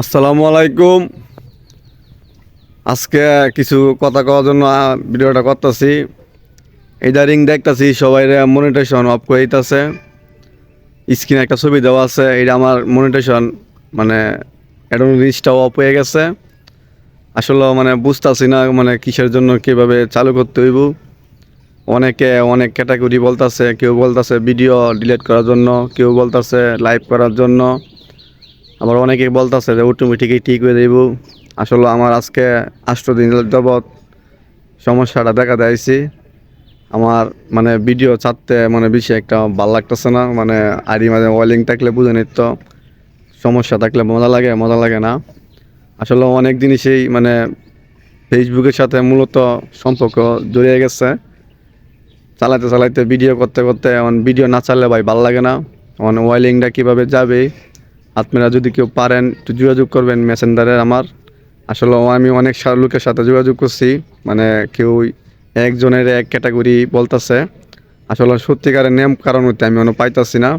আসসালামু আলাইকুম। আজকে কিছু কথা কওয়ার জন্য ভিডিওটা করতেছি। ইদারিং দেখতাছি, সবাই মনিটেশন অফ করে দিতেছে স্ক্রিনে একটা ছবি দেওয়া আছে এটা আমার মনিটেশন মানে এটা রিচটাও অফ হয়ে গেছে। আসলে মানে বুঝতেছি না মানে কিসের জন্য কীভাবে চালু করতে হইব। অনেকে অনেক ক্যাটাগরি বলতাছে, কেউ বলতাছে ভিডিও ডিলিট করার জন্য, কেউ বলতাছে লাইভ করার জন্য। আবার অনেকে বলতেছে যে অটোমেটিকই ঠিক হয়ে যাইব আসলে আমার আজকে আষ্ট দিন যাবৎ সমস্যাটা দেখা দিয়েছি। আমার মানে ভিডিও ছাড়তে মানে বেশি একটা ভালো লাগতেছে না। মানে আড়ি মাঝে ওয়েলিং থাকলে বুঝে নিত। সমস্যা থাকলে মজা লাগে মজা লাগে না। আসলে অনেক জিনিসই মানে ফেসবুকের সাথে মূলত সম্পর্ক জড়িয়ে গেছে। চালাতে চালাতে ভিডিও করতে করতে এখন ভিডিও না চাললে ভাই ভালো লাগে না। এখন ওয়েলিংটা কীভাবে যাবে? আপনারা যদি কেউ পারেন একটু যোগাযোগ করবেন মেসেঞ্জারে আমার। আসলে আমি অনেক লোকের সাথে যোগাযোগ করছি মানে কেউ একজনের এক ক্যাটাগরি বলতেছে। আসলে সত্যিকারের নেম কারণ হতে আমি কোনো পাইতাছি না।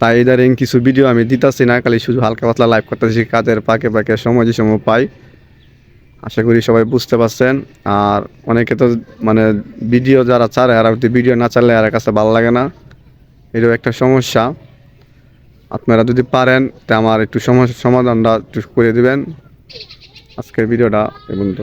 তাই ইদারিং কিছু ভিডিও আমি দিতাছি না, খালি শুধু হালকা পাতলা লাইভ করতেছি, কাজের পাকে পাকে সময় যে সময় পাই। আশা করি সবাই বুঝতে পারছেন। আর অনেকে তো মানে ভিডিও যারা চারে আর ভিডিও না চালে আর কাছে ভালো লাগে না। এটাও একটা সমস্যা। আপনারা যদি পারেন, তা আমার একটু সমস্যার সমাধানটা একটু করে দেবেন। আজকের ভিডিওটা এবং তো